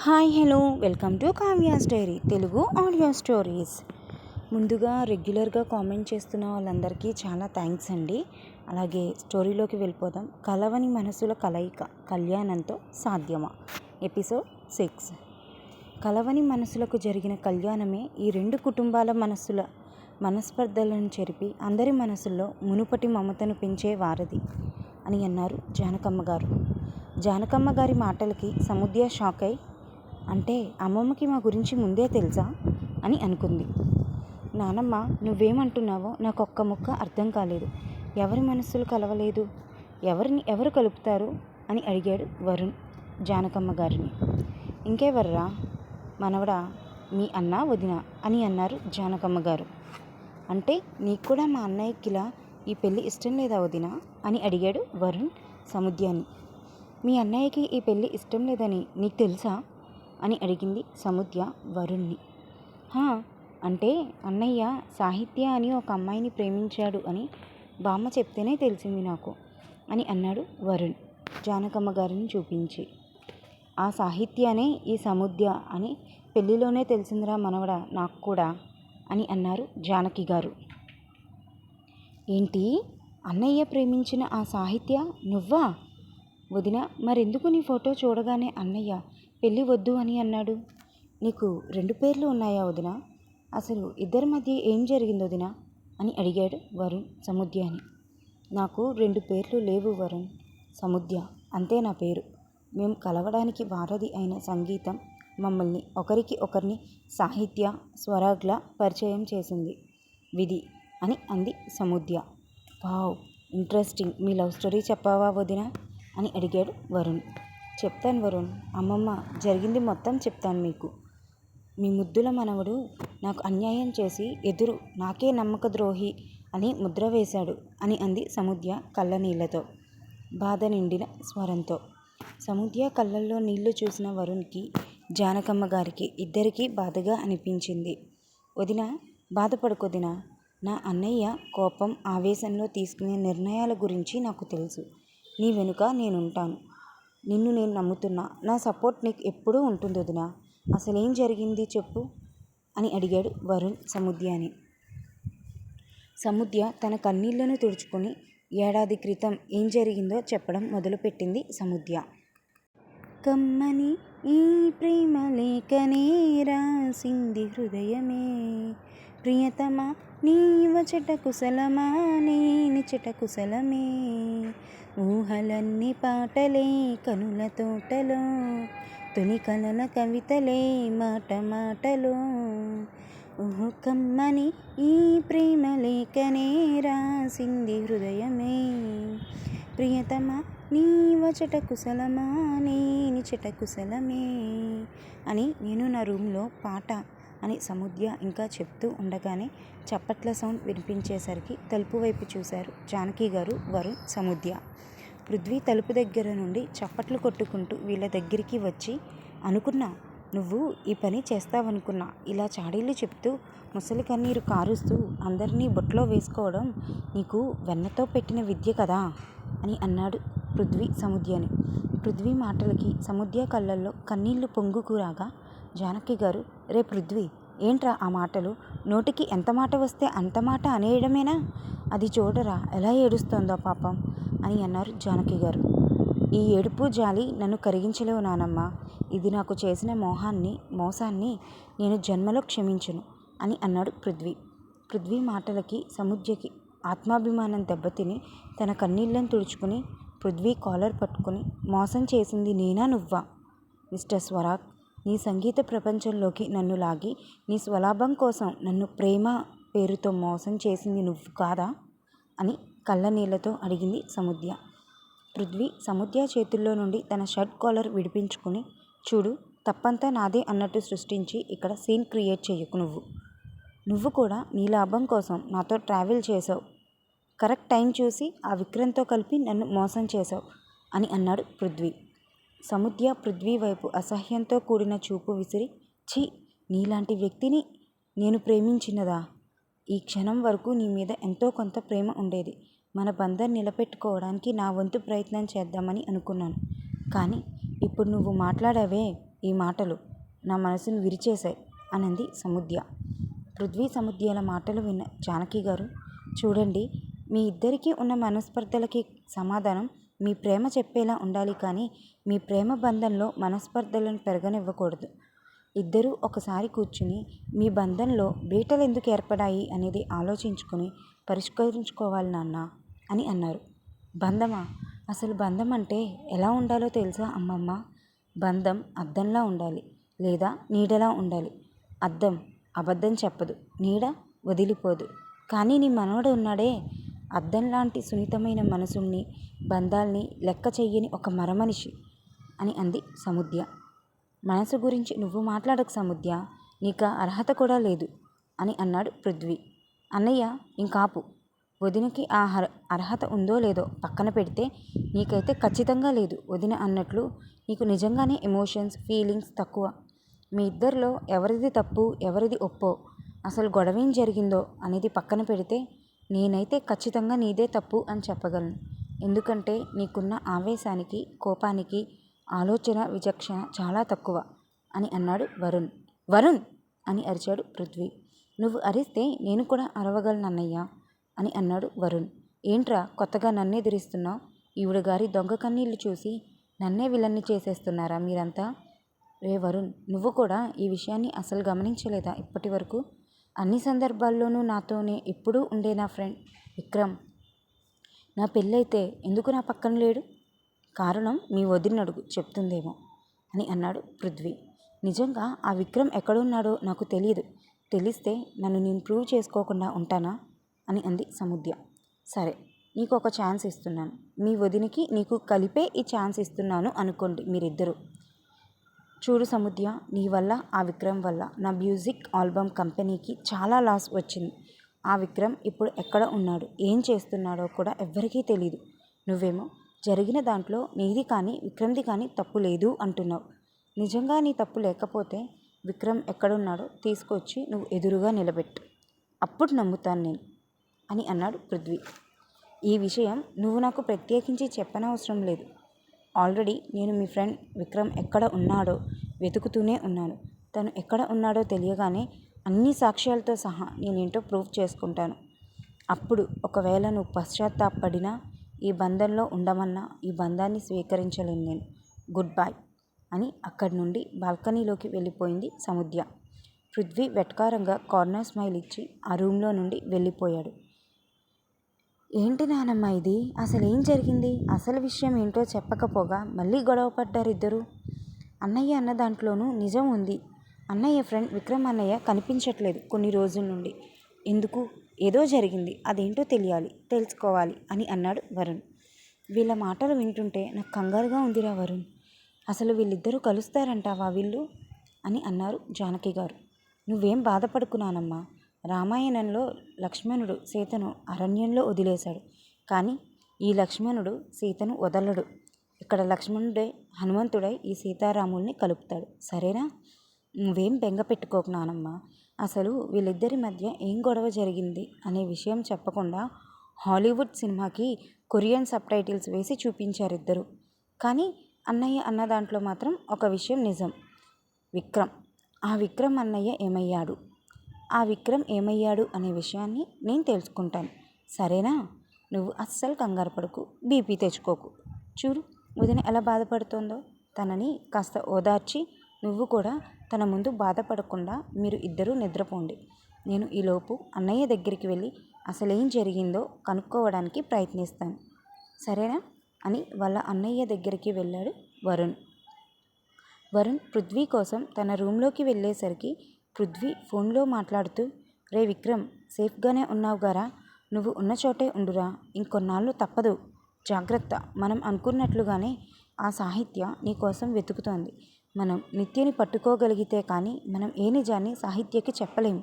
Hi hello. Welcome to Kavya's diary Telugu audio stories. ముందుగా రెగ్యులర్గా comment చేస్తున్న వాళ్ళందరికీ చాలా థ్యాంక్స్ అండి. అలాగే స్టోరీలోకి వెళ్ళిపోదాం. కలవని మనసుల కలయిక కళ్యాణంతో సాధ్యమా? Episode six. కలవని మనసులకు జరిగిన కళ్యాణమే ఈ రెండు కుటుంబాల మనస్సుల మనస్పర్ధలను చెరిపి అందరి మనసుల్లో మునుపటి మమతను పెంచే వారధి అని అన్నారు జానకమ్మ గారు. జానకమ్మ గారి మాటలకి సముద్య షాక్ అయి అంటే అమ్మమ్మకి మా గురించి ముందే తెలుసా? అని అనుకుంది. నానమ్మ నువ్వేమంటున్నావో నాకు ఒక్క ముక్క అర్థం కాలేదు. ఎవరి మనస్సులు కలవలేదు? ఎవరిని ఎవరు కలుపుతారు? అని అడిగాడు వరుణ్ జానకమ్మ గారిని. ఇంకెవర్రా మనవడా మీ అన్న వదిన అని అన్నారు జానకమ్మ గారు. అంటే నీకు కూడా మా అన్నయ్యకిలా ఈ పెళ్ళి ఇష్టం లేదా వదిన? అని అడిగాడు వరుణ్ సముద్యాన్ని మీ అన్నయ్యకి ఈ పెళ్ళి ఇష్టం లేదని నీకు తెలుసా? అని అడిగింది సముద్య వరుణ్ణి. "హా, అంటే అన్నయ్య సాహిత్య అని ఒక అమ్మాయిని ప్రేమించాడు అని బామ్మ చెప్తేనే తెలిసింది నాకు అని అన్నాడు వరుణ్ జానకమ్మ గారిని చూపించి. ఆ సాహిత్యానే ఈ సముద్య అని పెళ్ళిలోనే తెలిసిందిరా మనవడా నాకు కూడా అని అన్నారు జానకి గారు. ఏంటి? అన్నయ్య ప్రేమించిన ఆ సాహిత్య నువ్వా? వదిన మరెందుకు నీ ఫోటో చూడగానే అన్నయ్య పెళ్ళి వద్దు అని అన్నాడు. నీకు రెండు పేర్లు ఉన్నాయా వదిన? అసలు ఇద్దరి మధ్య ఏం జరిగింది వదిన? అని అడిగాడు వరుణ్ సముద్యాని. నాకు రెండు పేర్లు లేవు వరుణ్. సముద్య అంతే నా పేరు. మేము కలవడానికి వారధి అయిన సంగీతం మమ్మల్ని ఒకరికి ఒకరిని సాహిత్య స్వరాగ్లా పరిచయం చేసింది. విధి అని అంది సముద్య. Wow interesting. మీ లవ్ స్టోరీ చెప్పావా వదిన? అని అడిగాడు వరుణ్. చెప్తాను వరుణ్. అమ్మమ్మ జరిగింది మొత్తం చెప్తాను మీకు. మీ ముద్దుల మనవడు నాకు అన్యాయం చేసి ఎదురు నాకే నమ్మక ద్రోహి అని ముద్ర వేశాడు అని అంది సముద్య కళ్ళ నీళ్ళతో బాధ నిండిన స్వరంతో. సముద్య కళ్ళల్లో నీళ్ళు చూసిన వరుణ్కి జానకమ్మ గారికి ఇద్దరికీ బాధగా అనిపించింది. వదిన బాధపడుకొదిన నా అన్నయ్య కోపం ఆవేశంలో తీసుకునే నిర్ణయాల గురించి నాకు తెలుసు. నీ వెనుక నేనుంటాను. నిన్ను నేను నమ్ముతున్నా. నా సపోర్ట్ నీకు ఎప్పుడూ ఉంటుంది వదినా. అసలేం జరిగింది చెప్పు? అని అడిగాడు వరుణ్ సముద్యాని. సముద్య తన కన్నీళ్ళను తుడుచుకొని ఏడాది క్రితం ఏం జరిగిందో చెప్పడం మొదలుపెట్టింది సముద్య. కమ్మని ఈ ప్రేమ లేఖనే రాసింది హృదయమే. ప్రియతమా నీవచట కుశలమా? నేనిచట కుశలమే. ఊహలన్నీ పాటలే కనుల తోటలో తొలి కలల కవితలే మాట మాటలో. ఊహు కమ్మని ఈ ప్రేమ లేఖనే రాసింది హృదయమే. ప్రియతమా నీవచట కుశలమా నేనిచట కుశలమే అని నేను నా రూమ్లో పాట అని సముద్య ఇంకా చెప్తూ ఉండగానే చప్పట్ల సౌండ్ వినిపించేసరికి తలుపు వైపు చూశారు జానకి గారు వరుణ్ సముద్య. పృథ్వీ తలుపు దగ్గర నుండి చప్పట్లు కొట్టుకుంటూ వీళ్ళ దగ్గరికి వచ్చి అనుకున్నా నువ్వు ఈ పని చేస్తావనుకున్నా ఇలా చాడీలు చెప్తూ ముసలి కన్నీరు కారుస్తూ అందరినీ బొట్లో వేసుకోవడం నీకు వెన్నతో పెట్టిన విద్య కదా అని అన్నాడు పృథ్వీ సముద్యని. పృథ్వీ మాటలకి సముద్య కళ్ళల్లో కన్నీళ్ళు పొంగుకురాగా జానకి గారు రే పృథ్వీ ఏంట్రా ఆ మాటలు? నోటికి ఎంత మాట వస్తే అంత మాట అనేయడమేనా? అది చూడరా ఎలా ఏడుస్తోందో పాపం అని అన్నారు జానకి గారు. ఈ ఏడుపు జాలి నన్ను కరిగించలేవు నానమ్మ. ఇది నాకు చేసిన మోహాన్ని మోసాన్ని నేను జన్మలో క్షమించును అని అన్నాడు పృథ్వీ. పృథ్వీ మాటలకి సముద్యకి ఆత్మాభిమానం దెబ్బతిని తన కన్నీళ్ళను తుడుచుకుని పృథ్వీ కాలర్ పట్టుకుని మోసం చేసింది నేనా నువ్వా? మిస్టర్ స్వరాగ్ నీ సంగీత ప్రపంచంలోకి నన్ను లాగి నీ స్వలాభం కోసం నన్ను ప్రేమ పేరుతో మోసం చేసింది నువ్వు కాదా? అని కళ్ళనీళ్ళతో అడిగింది సముద్య. పృథ్వీ సముద్య చేతుల్లో నుండి తన షర్ట్ కాలర్ విడిపించుకుని చూడు తప్పంతా నాదే అన్నట్టు సృష్టించి ఇక్కడ సీన్ క్రియేట్ చేయకు నువ్వు. నువ్వు కూడా నీ లాభం కోసం నాతో ట్రావెల్ చేసావు కరెక్ట్ టైం చూసి ఆ విక్రమ్తో కలిపి నన్ను మోసం చేసావు అని అన్నాడు పృథ్వీ. సముద్య పృథ్వీ వైపు అసహ్యంతో కూడిన చూపు విసిరి ఛీ! నీలాంటి వ్యక్తిని నేను ప్రేమించినదా? ఈ క్షణం వరకు నీ మీద ఎంతో కొంత ప్రేమ ఉండేది. మన బంధం నిలబెట్టుకోవడానికి నా వంతు ప్రయత్నం చేద్దామని అనుకున్నాను. కానీ ఇప్పుడు నువ్వు మాట్లాడావే ఈ మాటలు. నా మనసును విరిచేశాయి అనంది సముద్య. పృథ్వీ సముద్యాల మాటలు విన్న జానకి గారు చూడండి మీ ఇద్దరికీ ఉన్న మనస్పర్ధలకి సమాధానం మీ ప్రేమ చెప్పేలా ఉండాలి కానీ మీ ప్రేమ బంధంలో మనస్పర్ధలను పెరగనివ్వకూడదు. ఇద్దరూ ఒకసారి కూర్చుని మీ బంధంలో బీటలు ఎందుకు ఏర్పడాయి అనేది ఆలోచించుకొని పరిష్కరించుకోవాలి నాన్న అని అన్నారు. బంధమా? అసలు బంధం అంటే ఎలా ఉండాలో తెలుసా అమ్మమ్మ? బంధం అద్దంలా ఉండాలి లేదా నీడలా ఉండాలి. అద్దం అబద్ధం చెప్పదు నీడ వదిలిపోదు. కానీ నీ మనవడు ఉన్నాడే. అద్దం లాంటి సున్నితమైన మనసుని బంధాల్ని లెక్క చెయ్యని ఒక మరమనిషి అని అంది సముద్య. మనసు గురించి నువ్వు మాట్లాడకు సముద్య నీకు అర్హత కూడా లేదు అని అన్నాడు పృథ్వీ. అన్నయ్య ఇంకాపు. వదినకి ఆ హర అర్హత ఉందో లేదో పక్కన పెడితే నీకైతే ఖచ్చితంగా లేదు వదిన అన్నట్లు నీకు నిజంగానే ఎమోషన్స్ ఫీలింగ్స్ తక్కువ. మీ ఇద్దరిలో ఎవరిది తప్పు ఎవరిది ఒప్పో అసలు గొడవేం జరిగిందో అనేది పక్కన పెడితే నేనైతే ఖచ్చితంగా నీదే తప్పు అని చెప్పగలను. ఎందుకంటే నీకున్న ఆవేశానికి కోపానికి ఆలోచన విచక్షణ చాలా తక్కువ అని అన్నాడు వరుణ్. వరుణ్! అని అరిచాడు పృథ్వీ. నువ్వు అరిస్తే నేను కూడా అరవగలను అని అన్నాడు వరుణ్. ఏంట్రా కొత్తగా నన్నే ఎదిరిస్తున్నావు ఈవిడ గారి దొంగ కన్నీళ్ళు చూసి నన్నే విలన్ని చేసేస్తున్నారా మీరంతా? రే వరుణ్! నువ్వు కూడా ఈ విషయాన్ని అసలు గమనించలేదా ఇప్పటి వరకు అన్ని సందర్భాల్లోనూ నాతోనే ఎప్పుడూ ఉండే నా ఫ్రెండ్ విక్రమ్. నా పెళ్ళైతే ఎందుకు నా పక్కన లేడు? కారణం మీ వదినడుగు చెప్తుందేమో అని అన్నాడు పృథ్వీ. నిజంగా ఆ విక్రమ్ ఎక్కడున్నాడో నాకు తెలియదు తెలిస్తే నన్ను నేను ప్రూవ్ చేసుకోకుండా ఉంటానా? అని అంది సముద్య. సరే నీకు ఒక ఛాన్స్ ఇస్తున్నాను. మీ వదినికి నీకు కలిపే ఈ ఛాన్స్ ఇస్తున్నాను అనుకోండి మీరిద్దరూ. చూడు సముద్య నీ వల్ల ఆ విక్రమ్ వల్ల. నా మ్యూజిక్ ఆల్బమ్ కంపెనీకి చాలా లాస్ వచ్చింది. ఆ విక్రమ్ ఇప్పుడు ఎక్కడ ఉన్నాడు? ఏం చేస్తున్నాడో కూడా ఎవ్వరికీ తెలియదు నువ్వేమో జరిగిన దాంట్లో నీది కానీ విక్రమ్ది కానీ తప్పు లేదు అంటున్నావు. నిజంగా నీ తప్పు లేకపోతే విక్రమ్ ఎక్కడున్నాడో తీసుకొచ్చి నువ్వు ఎదురుగా నిలబెట్టు. అప్పుడు నమ్ముతాను నేను అని అన్నాడు పృథ్వీ. ఈ విషయం నువ్వు నాకు ప్రత్యేకించి చెప్పనవసరం లేదు. ఆల్రెడీ నేను మీ ఫ్రెండ్ విక్రమ్ ఎక్కడ ఉన్నాడో వెతుకుతూనే ఉన్నాను. తను ఎక్కడ ఉన్నాడో తెలియగానే అన్ని సాక్ష్యాలతో సహా నేనేంటో ప్రూవ్ చేసుకుంటాను. అప్పుడు ఒకవేళ నువ్వు పశ్చాత్తాపడినా ఈ బంధంలో ఉండమన్నా ఈ బంధాన్ని స్వీకరించలేను నేను. గుడ్ బాయ్ అని అక్కడి నుండి బాల్కనీలోకి వెళ్ళిపోయింది సముద్య. పృథ్వీ వెట్కారంగా కార్నర్ స్మైల్ ఇచ్చి ఆ రూమ్లో నుండి వెళ్ళిపోయాడు. ఏంటి నానమ్మ ఇది? అసలు ఏం జరిగింది? అసలు విషయం ఏంటో చెప్పకపోగా మళ్ళీ గొడవ పడ్డారు ఇద్దరు. అన్నయ్య అన్న దాంట్లోనూ నిజం ఉంది. అన్నయ్య ఫ్రెండ్ విక్రమ్ అన్నయ్య కనిపించట్లేదు కొన్ని రోజుల నుండి. ఎందుకు? ఏదో జరిగింది. అదేంటో తెలియాలి తెలుసుకోవాలి అని అన్నాడు వరుణ్. వీళ్ళ మాటలు వింటుంటే నాకు కంగారుగా ఉందిరా వరుణ్. అసలు వీళ్ళిద్దరూ కలుస్తారంటావా వీళ్ళు? అని అన్నారు జానకి గారు. నువ్వేం బాధపడుకున్నానమ్మా రామాయణంలో లక్ష్మణుడు సీతను అరణ్యంలో వదిలేశాడు. కానీ ఈ లక్ష్మణుడు సీతను వదలడు. ఇక్కడ లక్ష్మణుడే హనుమంతుడై ఈ సీతారాముల్ని కలుపుతాడు. సరేనా? నువ్వేం బెంగ పెట్టుకోకు నానమ్మ అసలు వీళ్ళిద్దరి మధ్య ఏం గొడవ జరిగింది అనే విషయం చెప్పకుండా హాలీవుడ్ సినిమాకి కొరియన్ సబ్ టైటిల్స్ వేసి చూపించారు ఇద్దరు కానీ అన్నయ్య అన్న దాంట్లో మాత్రం ఒక విషయం నిజం. విక్రమ్. ఆ విక్రమ్ అన్నయ్య ఏమయ్యాడు? ఆ విక్రమ్ ఏమయ్యాడు అనే విషయాన్ని నేను తెలుసుకుంటాను. సరేనా? నువ్వు అస్సలు కంగారు పడకు. బీపీ తెచ్చుకోకు. చూడు వదిన ఎలా బాధపడుతుందో. తనని కాస్త ఓదార్చి నువ్వు కూడా తన ముందు బాధపడకుండా మీరు ఇద్దరూ నిద్రపోండి. నేను ఈలోపు అన్నయ్య దగ్గరికి వెళ్ళి అసలేం జరిగిందో కనుక్కోవడానికి ప్రయత్నిస్తాను. సరేనా? అని వాళ్ళ అన్నయ్య దగ్గరికి వెళ్ళాడు వరుణ్. వరుణ్ పృథ్వీ కోసం తన రూమ్లోకి వెళ్ళేసరికి పృథ్వీ ఫోన్లో మాట్లాడుతూ రే విక్రమ్ సేఫ్గానే ఉన్నావు గారా? నువ్వు ఉన్న చోటే ఉండురా. ఇంకొన్నాళ్ళు తప్పదు. జాగ్రత్త. మనం అనుకున్నట్లుగానే ఆ సాహిత్య నీ కోసం వెతుకుతోంది. మనం నిత్యని పట్టుకోగలిగితే కానీ మనం ఏ నిజాన్ని సాహిత్యకి చెప్పలేము.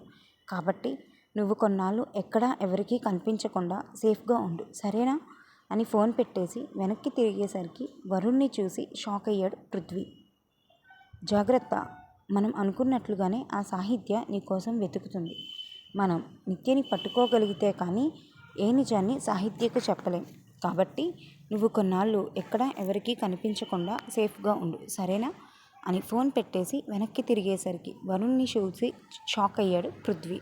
కాబట్టి నువ్వు కొన్నాళ్ళు ఎక్కడా ఎవరికీ కనిపించకుండా సేఫ్గా ఉండు. సరేనా? అని ఫోన్ పెట్టేసి వెనక్కి తిరిగేసరికి వరుణ్ణి చూసి షాక్ అయ్యాడు పృథ్వీ. జాగ్రత్త. మనం అనుకున్నట్లుగానే ఆ సాహిత్య నీ కోసం వెతుకుతుంది. మనం నిత్యని పట్టుకోగలిగితే కానీ ఏ నిజాన్ని సాహిత్యకు చెప్పలేం. కాబట్టి నువ్వు కొన్నాళ్ళు ఎక్కడ ఎవరికీ కనిపించకుండా సేఫ్గా ఉండు సరేనా? అని ఫోన్ పెట్టేసి వెనక్కి తిరిగేసరికి వరుణ్ని చూసి షాక్ అయ్యాడు పృథ్వీ.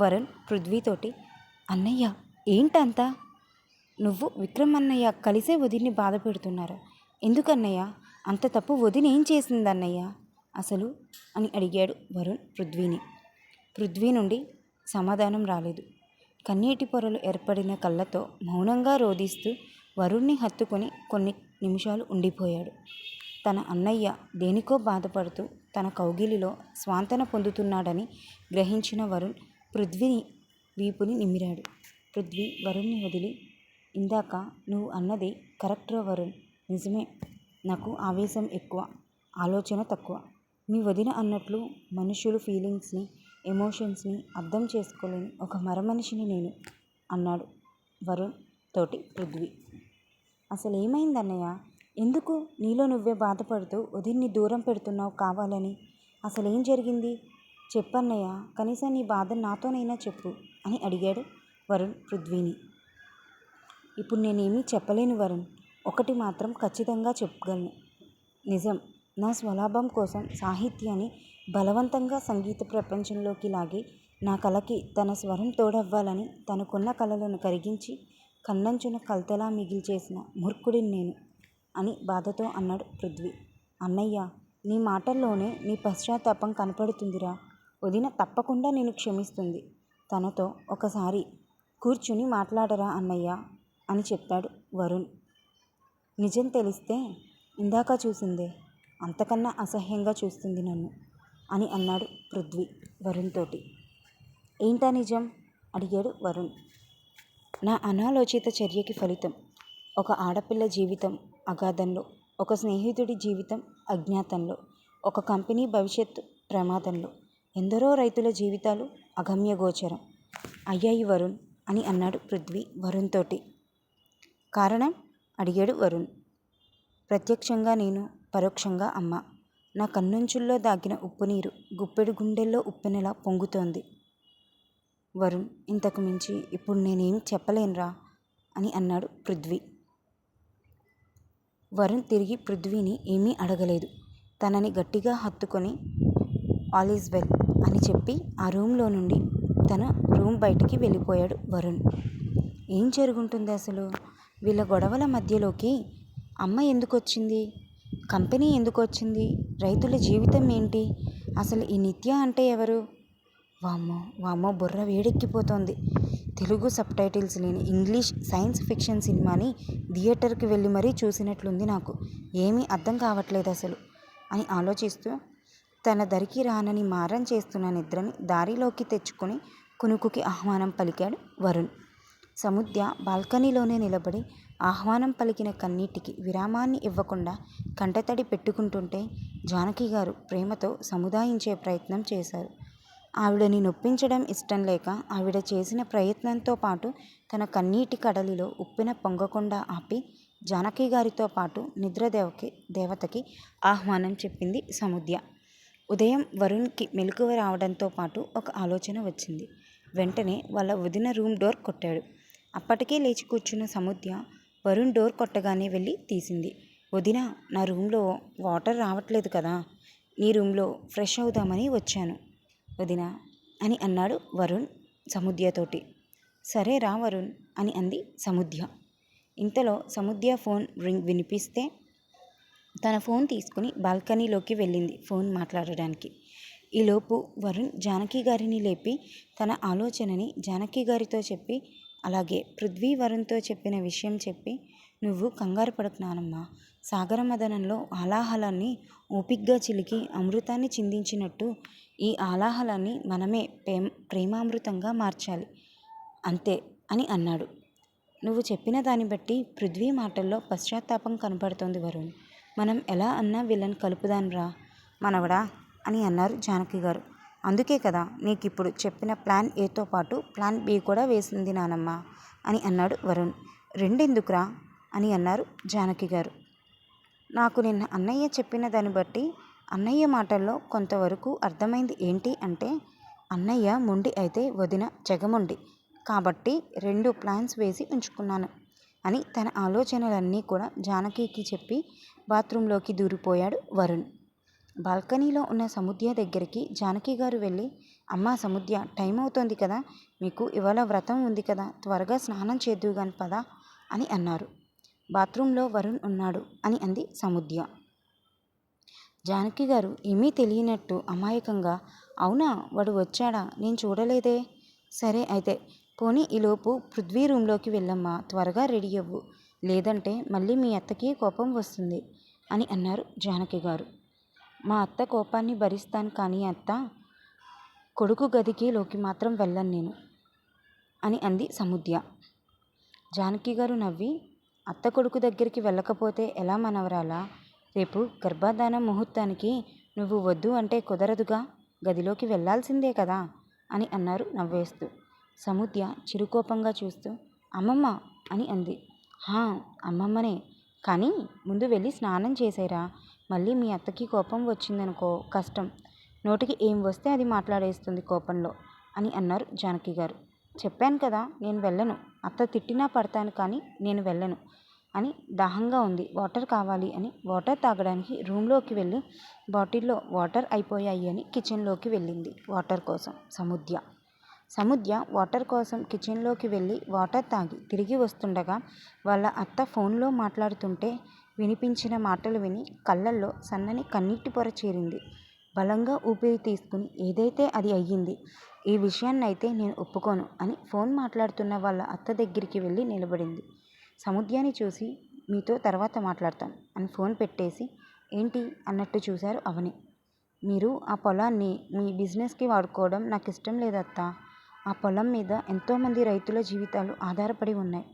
వరుణ్ పృథ్వీతోటి అన్నయ్య ఏంటంతా? నువ్వు విక్రమ్ అన్నయ్య కలిసే వదిన్ని బాధ పెడుతున్నారు. ఎందుకన్నయ్య? అంత తప్పు వదిన ఏం చేసింది అన్నయ్య అసలు అని అడిగాడు వరుణ్ పృథ్వీని. పృథ్వీ నుండి సమాధానం రాలేదు. కన్నీటి పొరలు ఏర్పడిన కళ్ళతో మౌనంగా రోధిస్తూ వరుణ్ణి హత్తుకొని కొన్ని నిమిషాలు ఉండిపోయాడు. తన అన్నయ్య దేనికో బాధపడుతూ తన కౌగిలిలో స్వాంతన పొందుతున్నాడని గ్రహించిన వరుణ్ పృథ్వీని వీపుని నిమిరాడు. పృథ్వీ వరుణ్ణి వదిలి ఇందాక నువ్వు అన్నది కరెక్ట్ వరుణ్? నిజమే. నాకు ఆవేశం ఎక్కువ ఆలోచన తక్కువ. మీ వదిన అన్నట్లు మనుషులు ఫీలింగ్స్ని ఎమోషన్స్ని అర్థం చేసుకోలేని ఒక మరమనిషిని నేను అన్నాడు వరుణ్ తోటి పృథ్వీ. అసలు ఏమైంది అన్నయ్య ఎందుకు నీలో నువ్వే బాధపడుతూ వదిన్ని దూరం పెడుతున్నావు కావాలని? అసలు ఏం జరిగింది? చెప్పన్నయ్య కనీసం నీ బాధ నాతోనైనా చెప్పు అని అడిగాడు వరుణ్ పృథ్వీని. ఇప్పుడు నేనేమీ చెప్పలేను వరుణ్ ఒకటి మాత్రం ఖచ్చితంగా చెప్పగలను. నిజం నా స్వలాభం కోసం సాహిత్యాన్ని బలవంతంగా సంగీత ప్రపంచంలోకి లాగి నా కళకి తన స్వరం తోడవ్వాలని తనకున్న కళలను కరిగించి కన్నంచున కల్తలా మిగిల్చేసిన మూర్ఖుడిని నేను అని బాధతో అన్నాడు పృథ్వీ. అన్నయ్య నీ మాటల్లోనే నీ పశ్చాత్తాపం కనపడుతుందిరా. వదిన తప్పకుండా నేను క్షమిస్తుంది. తనతో ఒకసారి కూర్చుని మాట్లాడరా అన్నయ్య అని చెప్పాడు వరుణ్. నిజం తెలిస్తే ఇందాక చూసిందే. అంతకన్నా అసహ్యంగా చూస్తుంది నన్ను అని అన్నాడు పృథ్వీ వరుణ్ తోటి ఏంటా నిజం? అడిగాడు వరుణ్. నా అనాలోచిత చర్యకి ఫలితం ఒక ఆడపిల్ల జీవితం అగాధంలో ఒక స్నేహితుడి జీవితం అజ్ఞాతంలో ఒక కంపెనీ భవిష్యత్తు ప్రమాదంలో ఎందరో రైతుల జీవితాలు అగమ్యగోచరం అయ్యాయి వరుణ్ అని అన్నాడు పృథ్వీ వరుణ్ తోటి కారణం? అడిగాడు వరుణ్. ప్రత్యక్షంగా నేను పరోక్షంగా అమ్మ. నా కన్నుంచుల్లో దాగిన ఉప్పు నీరు గుప్పెడు గుండెల్లో ఉప్పెనలా పొంగుతోంది. వరుణ్ ఇంతకు మించి ఇప్పుడు నేనేం చెప్పలేనురా అని అన్నాడు పృథ్వీ. వరుణ్ తిరిగి పృథ్వీని ఏమీ అడగలేదు. తనని గట్టిగా హత్తుకొని ఆల్ ఈజ్ వెల్ అని చెప్పి ఆ రూమ్లో నుండి తన రూమ్ బయటికి వెళ్ళిపోయాడు వరుణ్. ఏం జరుగుంటుంది అసలు? వీళ్ళ గొడవల మధ్యలోకి అమ్మ ఎందుకు వచ్చింది కంపెనీ ఎందుకు వచ్చింది రైతుల జీవితం ఏంటి? అసలు ఈ నిత్య అంటే ఎవరు? వామ్మో వామ్మో బుర్ర వేడెక్కిపోతోంది. తెలుగు సబ్ టైటిల్స్ లేని ఇంగ్లీష్ సైన్స్ ఫిక్షన్ సినిమాని థియేటర్కి వెళ్ళి మరీ చూసినట్లుంది నాకు. ఏమీ అర్థం కావట్లేదు అసలు అని ఆలోచిస్తూ తన దరికి రానని మారం చేస్తున్న నిద్రని దారిలోకి తెచ్చుకొని కునుకుకి ఆహ్వానం పలికాడు వరుణ్. సముద్య బాల్కనీలోనే నిలబడి ఆహ్వానం పలికిన కన్నీటికి విరామాన్ని ఇవ్వకుండా కంటతడి పెట్టుకుంటుంటే జానకి గారు ప్రేమతో సముదాయించే ప్రయత్నం చేశారు. ఆవిడని నొప్పించడం ఇష్టం లేక ఆవిడ చేసిన ప్రయత్నంతో పాటు తన కన్నీటి కడలిలో ఉప్పిన పొంగకుండా ఆపి జానకి గారితో పాటు నిద్రదేవకి దేవతకి ఆహ్వానం చెప్పింది సముద్య. ఉదయం వరుణ్కి మెలకువ రావడంతో పాటు ఒక ఆలోచన వచ్చింది. వెంటనే వాళ్ళ వదిన రూమ్ డోర్ కొట్టాడు. అప్పటికే లేచి కూర్చున్న సముద్య వరుణ్ డోర్ కొట్టగానే వెళ్ళి తీసింది. వదిన నా రూమ్లో వాటర్ రావట్లేదు కదా నీ రూమ్లో ఫ్రెష్ అవుదామని వచ్చాను. వదిన అని అన్నాడు వరుణ్ సముద్యతోటి. సరే రా వరుణ్ అని అంది సముద్య. ఇంతలో సముద్య ఫోన్ రింగ్ వినిపిస్తే తన ఫోన్ తీసుకుని బాల్కనీలోకి వెళ్ళింది ఫోన్ మాట్లాడడానికి. ఈలోపు వరుణ్ జానకి గారిని లేపి తన ఆలోచనని జానకి గారితో చెప్పి అలాగే పృథ్వీ వరుణ్తో చెప్పిన విషయం చెప్పి నువ్వు కంగారు పడకు సాగర సాగరమదనంలో ఆలాహలాన్ని ఓపిగ్గా చిలికి అమృతాన్ని చిందించినట్టు ఈ ఆలాహలాన్ని మనమే ప్రేమ ప్రేమామృతంగా మార్చాలి. అంతే అని అన్నాడు. నువ్వు చెప్పిన దాన్ని బట్టి పృథ్వీ మాటల్లో పశ్చాత్తాపం కనపడుతోంది వరుణ్. మనం ఎలా అన్నా వీళ్ళని కలుపుదాన్రా మనవడా అని అన్నారు జానకి గారు అందుకే కదా నీకు ఇప్పుడు చెప్పిన ప్లాన్ ఏతో పాటు ప్లాన్ బి కూడా వేసింది నానమ్మ అని అన్నాడు వరుణ్. రెండెందుకురా అని అన్నారు జానకి గారు. నాకు నిన్న అన్నయ్య చెప్పిన దాన్ని బట్టి అన్నయ్య మాటల్లో కొంతవరకు అర్థమైంది ఏంటి అంటే అన్నయ్య మొండి అయితే వదిన జగమొండి కాబట్టి రెండు ప్లాన్స్ వేసి ఉంచుకున్నాను అని తన ఆలోచనలన్నీ కూడా జానకికి చెప్పి బాత్రూంలోకి దూరిపోయాడు వరుణ్. బాల్కనీలో ఉన్న సముద్య దగ్గరికి జానకి గారు వెళ్ళి అమ్మా సముద్య టైం అవుతోంది కదా మీకు ఇవాళ వ్రతం ఉంది కదా త్వరగా స్నానం చేద్దువు గాని పదా అని అన్నారు. బాత్రూంలో వరుణ్ ఉన్నాడు అని అంది సముద్య. జానకి గారు ఏమీ తెలియనట్టు అమాయకంగా అవునా వాడు వచ్చాడా నేను చూడలేదే. సరే అయితే పోనీ ఈలోపు పృథ్వీ రూంలోకి వెళ్ళమ్మా త్వరగా రెడీ అవ్వు. లేదంటే మళ్ళీ మీ అత్తకి కోపం వస్తుంది అని అన్నారు జానకి గారు. మా అత్త కోపాన్ని భరిస్తాను కానీ అత్త కొడుకు గదికి లోకి మాత్రం వెళ్ళను నేను అని అంది సముద్య. జానకి గారు నవ్వి అత్త కొడుకు దగ్గరికి వెళ్ళకపోతే ఎలా మనవరాలా? రేపు గర్భాధాన ముహూర్తానికి నువ్వు వద్దు అంటే కుదరదుగా? గదిలోకి వెళ్ళాల్సిందే కదా? అని అన్నారు నవ్వేస్తూ. సముద్య చిరుకోపంగా చూస్తూ అమ్మమ్మ అని అంది. హా అమ్మమ్మనే. కానీ ముందు వెళ్ళి స్నానం చేసేరా? మళ్ళీ మీ అత్తకి కోపం వచ్చిందనుకో కష్టం. నోటికి ఏం వస్తే అది మాట్లాడేస్తుంది కోపంలో అని అన్నారు జానకి గారు. చెప్పాను కదా నేను వెళ్ళను. అత్త తిట్టినా పడతాను కానీ నేను వెళ్ళను అని దాహంగా ఉంది. వాటర్ కావాలి అని. వాటర్ తాగడానికి రూమ్లోకి వెళ్ళి బాటిల్లో వాటర్ అయిపోయాయి అని కిచెన్లోకి వెళ్ళింది వాటర్ కోసం సముద్య. సముద్య వాటర్ కోసం కిచెన్లోకి వెళ్ళి వాటర్ తాగి తిరిగి వస్తుండగా వాళ్ళ అత్త ఫోన్లో మాట్లాడుతుంటే వినిపించిన మాటలు విని కళ్ళల్లో సన్నని కన్నీటి పొర చేరింది. బలంగా ఊపిరి తీసుకుని ఏదైతే అది అయ్యింది ఈ విషయాన్నైతే నేను ఒప్పుకోను అని ఫోన్ మాట్లాడుతున్న వాళ్ళ అత్త దగ్గరికి వెళ్ళి నిలబడింది. సముద్యాన్ని చూసి మీతో తర్వాత మాట్లాడతాను అని ఫోన్ పెట్టేసి ఏంటి అన్నట్టు చూశారు అవని? మీరు ఆ పొలాన్ని మీ బిజినెస్కి వాడుకోవడం నాకు ఇష్టం లేదత్తా. ఆ పొలం మీద ఎంతోమంది రైతుల జీవితాలు ఆధారపడి ఉన్నాయి.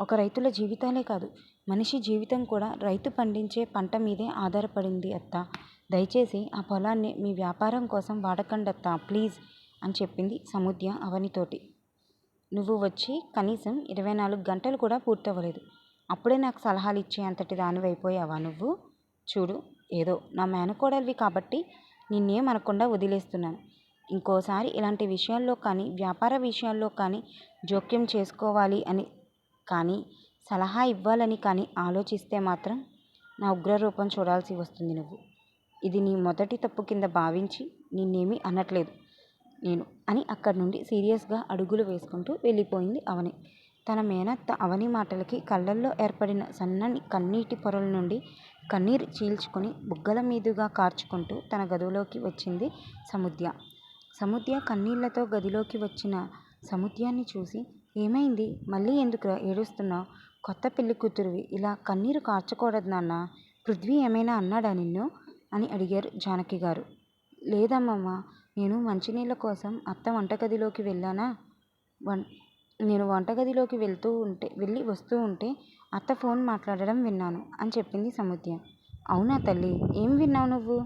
ఒక రైతుల జీవితాలే కాదు మనిషి జీవితం కూడా రైతు పండించే పంట మీదే ఆధారపడింది అత్త. దయచేసి ఆ పొలాన్ని మీ వ్యాపారం కోసం వాడకండి అత్త ప్లీజ్ అని చెప్పింది సముద్య అవనితోటి. నువ్వు వచ్చి కనీసం ఇరవై నాలుగు గంటలు కూడా పూర్తవ్వలేదు. అప్పుడే నాకు సలహాలు ఇచ్చే అంతటి దానివైపోయావా నువ్వు? చూడు ఏదో నా మేనకోడలివి కాబట్టి నిన్నేం అనకుండా వదిలేస్తున్నాను. ఇంకోసారి ఇలాంటి విషయాల్లో కానీ వ్యాపార విషయాల్లో కానీ జోక్యం చేసుకోవాలి అని కానీ సలహా ఇవ్వాలని కానీ ఆలోచిస్తే మాత్రం నా ఉగ్రరూపం చూడాల్సి వస్తుంది నువ్వు. ఇది నీ మొదటి తప్పు కింద భావించి నిన్నేమీ అనట్లేదు నేను అని అక్కడి నుండి సీరియస్గా అడుగులు వేసుకుంటూ వెళ్ళిపోయింది అవని. తన మేనత్త అవని మాటలకి కళ్ళల్లో ఏర్పడిన సన్నని కన్నీటి పొరల నుండి కన్నీరు చీల్చుకొని బుగ్గల మీదుగా కార్చుకుంటూ తన గదిలోకి వచ్చింది సముద్య. సముద్య కన్నీళ్ళతో గదిలోకి వచ్చిన సముద్యాన్ని చూసి ఏమైంది? మళ్ళీ ఎందుకు ఏడుస్తున్నావు? కొత్త పెళ్ళి కూతురువి. ఇలా కన్నీరు కార్చకూడదు నాన్న. పృథ్వీ ఏమైనా అన్నాడా నిన్ను? అని అడిగారు జానకి గారు. లేదమ్మమ్మ నేను మంచినీళ్ళ కోసం అత్త వంటగదిలోకి వెళ్ళానా? వం నేను వంటగదిలోకి వెళ్తూ ఉంటే వెళ్ళి వస్తూ ఉంటే అత్త ఫోన్ మాట్లాడడం విన్నాను అని చెప్పింది సముద్య. అవునా తల్లి ఏం విన్నావు నువ్వు?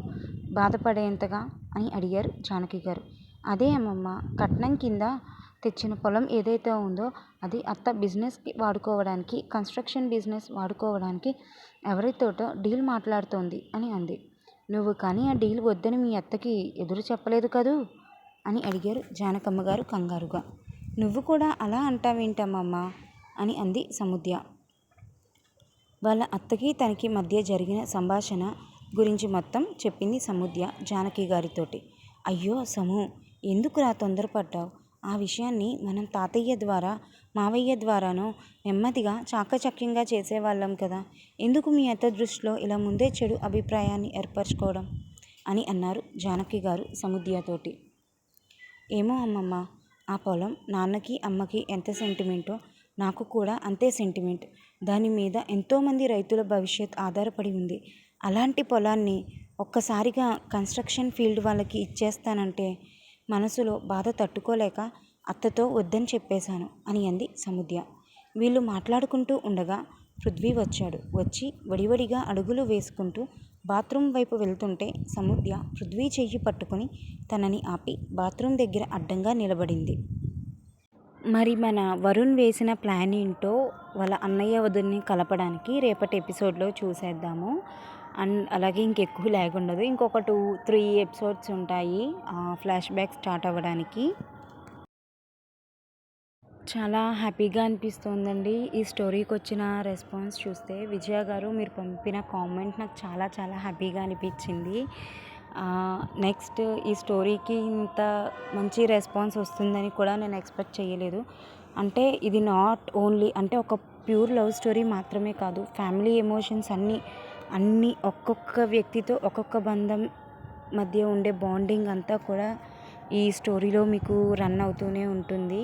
బాధపడేంతగా? అని అడిగారు జానకి గారు. అదే అమ్మమ్మ కట్నం కింద తెచ్చిన పొలం ఏదైతే ఉందో అది అత్త బిజినెస్కి వాడుకోవడానికి కన్స్ట్రక్షన్ బిజినెస్ వాడుకోవడానికి ఎవరితోటో డీల్ మాట్లాడుతోంది అని అంది. నువ్వు కానీ ఆ డీల్ వద్దని మీ అత్తకి ఎదురు చెప్పలేదు కదూ? అని అడిగారు జానకమ్మ గారు కంగారుగా. నువ్వు కూడా అలా అంటావేంటమ్మమ్మ? అని అంది సముద్య. వాళ్ళ అత్తకి తనకి మధ్య జరిగిన సంభాషణ గురించి మొత్తం చెప్పింది సముద్య జానకి గారితోటి. అయ్యో సము ఎందుకురా తొందరపడ్డావు? ఆ విషయాన్ని మనం తాతయ్య ద్వారా మావయ్య ద్వారానో నెమ్మదిగా చాకచక్యంగా చేసేవాళ్ళం కదా. ఎందుకు మీ అత్త దృష్టిలో ఇలా ముందే చెడు అభిప్రాయాన్ని ఏర్పరచుకోవడం? అని అన్నారు జానకి గారు సముద్యతోటి. ఏమో అమ్మమ్మ ఆ పొలం నాన్నకి అమ్మకి ఎంత సెంటిమెంటో నాకు కూడా అంతే సెంటిమెంట్. దాని మీద ఎంతోమంది రైతుల భవిష్యత్ ఆధారపడి ఉంది. అలాంటి పొలాన్ని ఒక్కసారిగా కన్స్ట్రక్షన్ ఫీల్డ్ వాళ్ళకి ఇచ్చేస్తానంటే మనసులో బాధ తట్టుకోలేక అత్తతో వద్దని చెప్పేశాను అని అంది సముద్య. వీళ్ళు మాట్లాడుకుంటూ ఉండగా పృథ్వీ వచ్చాడు. వచ్చి వడివడిగా అడుగులు వేసుకుంటూ బాత్రూమ్ వైపు వెళ్తుంటే సముద్య పృథ్వీ చెయ్యి పట్టుకుని తనని ఆపి బాత్రూమ్ దగ్గర అడ్డంగా నిలబడింది. మరి మన వరుణ్ వేసిన ప్లాన్ ఏంటో వాళ్ళ అన్నయ్య వదుల్ని కలపడానికి రేపటి ఎపిసోడ్లో చూసేద్దాము. అండ్ అలాగే ఇంకెక్కువ ల్యాగ్ ఉండదు. ఇంకొక టూ త్రీ ఎపిసోడ్స్ ఉంటాయి. ఫ్లాష్ బ్యాక్ స్టార్ట్ అవ్వడానికి. చాలా హ్యాపీగా అనిపిస్తుందండి. ఈ స్టోరీకి వచ్చిన రెస్పాన్స్ చూస్తే విజయ గారు మీరు పంపిన కామెంట్ నాకు చాలా చాలా హ్యాపీగా అనిపించింది. నెక్స్ట్ ఈ స్టోరీకి ఇంత మంచి రెస్పాన్స్ వస్తుందని కూడా నేను ఎక్స్పెక్ట్ చేయలేదు. అంటే ఇది నాట్ ఓన్లీ అంటే ఒక ప్యూర్ లవ్ స్టోరీ మాత్రమే కాదు ఫ్యామిలీ ఎమోషన్స్ అన్నీ అన్నీ ఒక్కొక్క వ్యక్తితో ఒక్కొక్క బంధం మధ్య ఉండే బాండింగ్ అంతా కూడా ఈ స్టోరీలో మీకు రన్ అవుతూనే ఉంటుంది.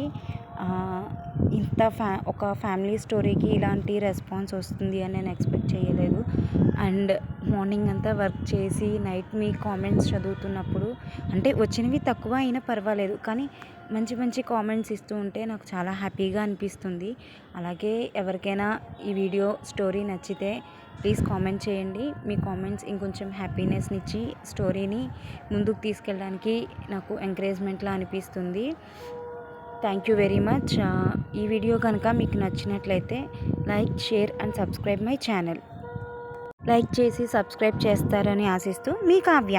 ఇంత ఫ్యా ఒక ఫ్యామిలీ స్టోరీకి ఇలాంటి రెస్పాన్స్ వస్తుంది అని నేను ఎక్స్పెక్ట్ చేయలేదు. అండ్ మార్నింగ్ అంతా వర్క్ చేసి నైట్ మీ కామెంట్స్ చదువుతున్నప్పుడు అంటే వచ్చినవి తక్కువ అయినా పర్వాలేదు కానీ మంచి మంచి కామెంట్స్ ఇస్తూ ఉంటే నాకు చాలా హ్యాపీగా అనిపిస్తుంది. అలాగే ఎవరికైనా ఈ వీడియో స్టోరీ నచ్చితే ప్లీజ్ కామెంట్ చేయండి. మీ కామెంట్స్ ఇంకొంచెం హ్యాపీనెస్ని ఇచ్చి స్టోరీని ముందుకు తీసుకెళ్ళడానికి నాకు ఎంకరేజ్మెంట్లా అనిపిస్తుంది. Thank you very much. ఈ వీడియో కనుక మీకు నచ్చినట్లయితే like share and subscribe my channel. Like చేసి సబ్స్క్రైబ్ చేస్తారని ఆశిస్తూ మీ కావ్య.